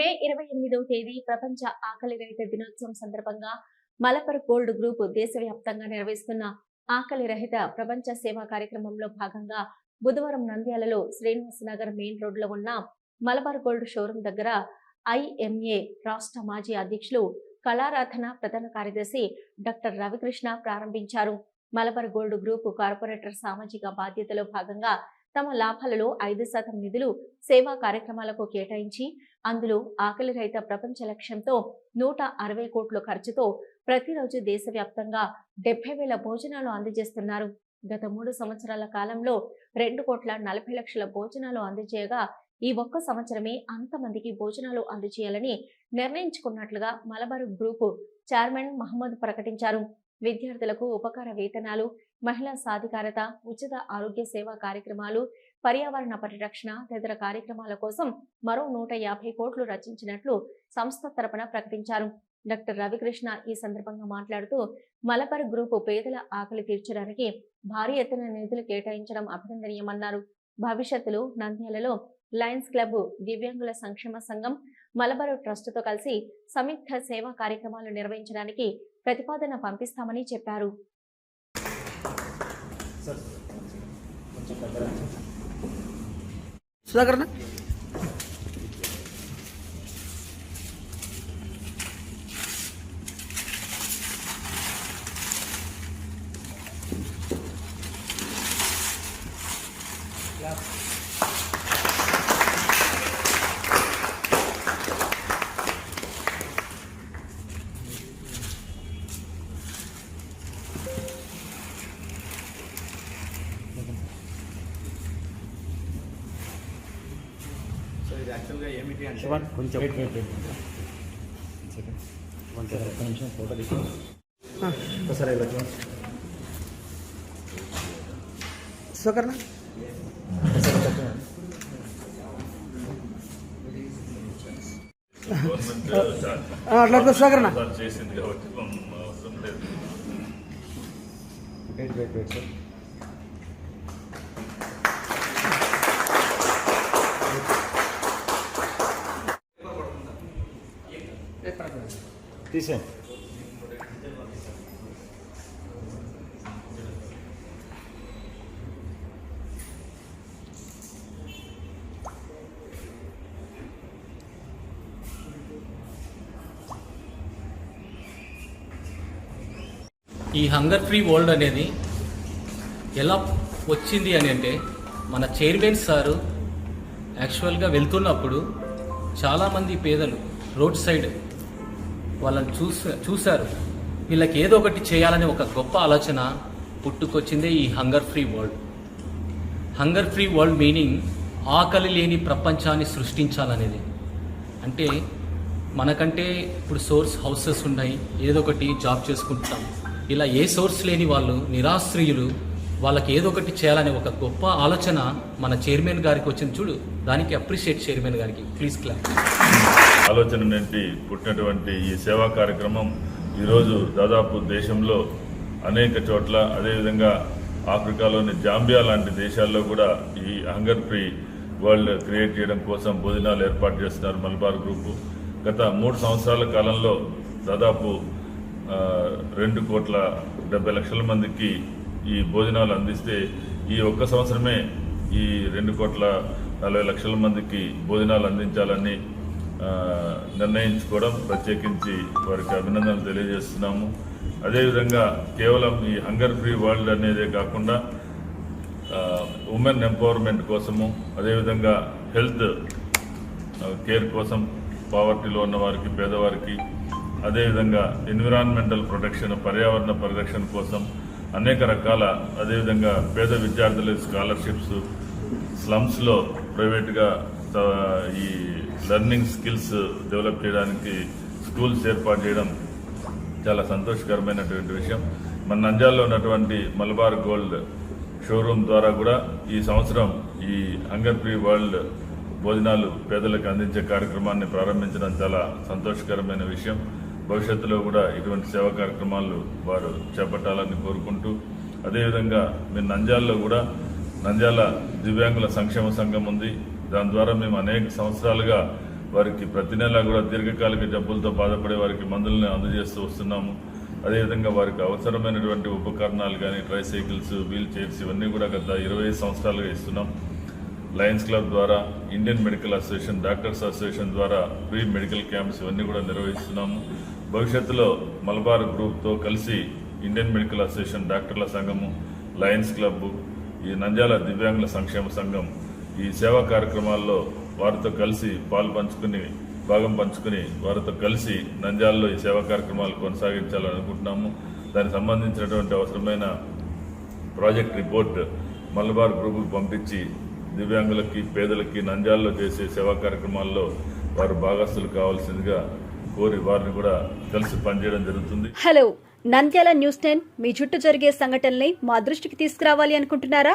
మే ఇరవై ఎనిమిదవ తేదీ ప్రపంచ ఆకలి రహిత దినోత్సవం సందర్భంగా మలపర్ గోల్డ్ గ్రూప్ దేశవ్యాప్తంగా నిర్వహిస్తున్న ఆకలి రహిత ప్రపంచ సేవా కార్యక్రమంలో భాగంగా బుధవారం నంద్యాలలో శ్రీనివాస నగర్ మెయిన్ రోడ్లో ఉన్న మలబార్ గోల్డ్ షోరూం దగ్గర ఐఎంఏ రాష్ట్ర మాజీ అధ్యక్షులు కళారాధన ప్రధాన కార్యదర్శి డాక్టర్ రవికృష్ణ ప్రారంభించారు. మలబార్ గోల్డ్ గ్రూప్ కార్పొరేటర్ సామాజిక బాధ్యతలో భాగంగా తమ లాభాలలో ఐదు శాతం నిధులు సేవా కార్యక్రమాలకు కేటాయించి అందులో ఆకలి రహిత ప్రపంచ లక్ష్యంతో నూట అరవై కోట్ల ఖర్చుతో ప్రతిరోజు దేశవ్యాప్తంగా డెబ్బై వేల భోజనాలు అందజేస్తున్నారు. గత మూడు సంవత్సరాల కాలంలో రెండు కోట్ల నలభై లక్షల భోజనాలు అందజేయగా ఈ ఒక్క సంవత్సరమే అంతమందికి భోజనాలు అందజేయాలని నిర్ణయించుకున్నట్లుగా మలబారు గ్రూపు చైర్మన్ మహమ్మద్ ప్రకటించారు. విద్యార్థులకు ఉపకార వేతనాలు మహిళా సాధికారత ఉచిత ఆరోగ్య సేవా కార్యక్రమాలు పర్యావరణ పరిరక్షణ తదితర కార్యక్రమాల కోసం మరో నూట యాభై కోట్లు రచించినట్లు సంస్థ తరపున ప్రకటించారు. డాక్టర్ రవికృష్ణ ఈ సందర్భంగా మాట్లాడుతూ మలపర్ గ్రూపు పేదల ఆకలి తీర్చడానికి భారీ ఎత్తున నిధులు కేటాయించడం అభినందనీయమన్నారు. భవిష్యత్తులో నంద్యాలలో లయన్స్ క్లబ్ దివ్యాంగుల సంక్షేమ సంఘం మలబారు ట్రస్టుతో కలిసి సంయుక్త సేవా కార్యక్రమాలు నిర్వహించడానికి ప్రతిపాదన పంపిస్తామని చెప్పారు. సుధాకర్ ఇది యాక్చువల్గా ఏమిటి అంటే కొంచెం. వెయిట్ వెయిట్ వెయిట్ కొంచెం ఒక్క నిమిషం ఫోటో తీసి ఆ, ఒకసారి ఇలా. ఆ, అట్లా అన్న. చేసింది కాబట్టి వెయిట్ వెయిట్ వెయిట్ సార్ తీసేయండి ఈ హంగర్ ఫ్రీ వరల్డ్ అనేది ఎలా వచ్చింది అని అంటే మన చైర్మన్ సారు యాక్చువల్గా వెళ్తున్నప్పుడు చాలామంది పేదలు రోడ్ సైడ్ వాళ్ళని చూసా చూశారు. వీళ్ళకి ఏదో ఒకటి చేయాలనే ఒక గొప్ప ఆలోచన పుట్టుకొచ్చిందే ఈ hunger free world hunger free world meaning ఆకలి లేని ప్రపంచాన్ని సృష్టించాలనేది. అంటే మనకంటే ఇప్పుడు సోర్స్ హౌసెస్ ఉన్నాయి ఏదో ఒకటి జాబ్ చేసుకుంటాం ఇలా ఏ సోర్స్ లేని వాళ్ళు నిరాశ్రయులు వాళ్ళకి ఏదో ఒకటి చేయాలనే ఒక గొప్ప ఆలోచన మన చైర్మన్ గారికి వచ్చింది. చూడు దానికి అప్రిషియేట్ చైర్మన్ గారికి. ప్లీజ్ క్లాప్ ఆలోచన నుండి పుట్టినటువంటి ఈ సేవా కార్యక్రమం ఈరోజు దాదాపు దేశంలో అనేక చోట్ల అదేవిధంగా ఆఫ్రికాలోని జాంబియా లాంటి దేశాల్లో కూడా ఈ హంగర్ ఫ్రీ వరల్డ్ క్రియేట్ చేయడం కోసం భోజనాలు ఏర్పాటు చేస్తున్నారు మలబార్ గ్రూపు. గత మూడు సంవత్సరాల కాలంలో దాదాపు రెండు కోట్ల డెబ్బై లక్షల మందికి ఈ భోజనాలు అందిస్తే ఈ ఒక్క సంవత్సరమే ఈ రెండు కోట్ల నలభై లక్షల మందికి భోజనాలు అందించాలని నిర్ణయించుకోవడం ప్రత్యేకించి వారికి అభినందనలు తెలియజేస్తున్నాము. అదేవిధంగా కేవలం ఈ హంగర్ ఫ్రీ వరల్డ్ అనేదే కాకుండా ఉమెన్ ఎంపవర్మెంట్ కోసము అదేవిధంగా హెల్త్ కేర్ కోసం పావర్టీలో ఉన్న వారికి పేదవారికి అదేవిధంగా ఎన్విరాన్మెంటల్ ప్రొటెక్షన్ పర్యావరణ పరిరక్షణ కోసం అనేక రకాల అదేవిధంగా పేద విద్యార్థుల స్కాలర్షిప్స్ స్లమ్స్లో ప్రైవేట్గా ఈ లెర్నింగ్ స్కిల్స్ డెవలప్ చేయడానికి స్కూల్స్ ఏర్పాటు చేయడం చాలా సంతోషకరమైనటువంటి విషయం. మన నంజాల్లో ఉన్నటువంటి మలబార్ గోల్డ్ షోరూమ్ ద్వారా కూడా ఈ సంవత్సరం ఈ హంగర్ ఫ్రీ వరల్డ్ భోజనాలు పేదలకు అందించే కార్యక్రమాన్ని ప్రారంభించడం చాలా సంతోషకరమైన విషయం. భవిష్యత్తులో కూడా ఇటువంటి సేవా కార్యక్రమాలు వారు చేపట్టాలని కోరుకుంటూ అదేవిధంగా మీరు నంజాల్లో కూడా నంద్యాల దివ్యాంగుల సంక్షేమ సంఘం ఉంది. దాని ద్వారా మేము అనేక సంవత్సరాలుగా వారికి ప్రతి నెల కూడా దీర్ఘకాలిక జబ్బులతో బాధపడే వారికి మందులను అందజేస్తూ వస్తున్నాము. అదేవిధంగా వారికి అవసరమైనటువంటి ఉపకరణాలు కానీ ట్రైసైకిల్స్ వీల్ చైర్స్ ఇవన్నీ కూడా గత ఇరవై సంవత్సరాలుగా ఇస్తున్నాం. లయన్స్ క్లబ్ ద్వారా Indian Medical Association doctors association ద్వారా ఫ్రీ మెడికల్ క్యాంప్స్ ఇవన్నీ కూడా నిర్వహిస్తున్నాము. భవిష్యత్తులో మలబార్ గ్రూప్తో కలిసి ఇండియన్ మెడికల్ అసోసియేషన్ డాక్టర్ల సంఘము లయన్స్ క్లబ్ ఈ నంద్యాల దివ్యాంగుల సంక్షేమ సంఘం ఈ సేవా కార్యక్రమాల్లో వారితో కలిసి పాలు పంచుకుని భాగం పంచుకుని వారితో కలిసి నంద్యాలలో ఈ సేవా కార్యక్రమాలు కొనసాగించాలని అనుకుంటున్నాము. దానికి సంబంధించినటువంటి అవసరమైన ప్రాజెక్ట్ రిపోర్ట్ మలబార్ గ్రూపుకు పంపించి దివ్యాంగులకి పేదలకి నంద్యాలలో చేసే సేవా కార్యక్రమాల్లో వారు భాగస్తులు కావాల్సిందిగా కోరి వారిని కూడా కలిసి పనిచేయడం జరుగుతుంది. హలో నంద్యాల న్యూస్ టెన్ మీ చుట్టూ జరిగే సంఘటనల్ని మా దృష్టికి తీసుకురావాలి అనుకుంటున్నారా?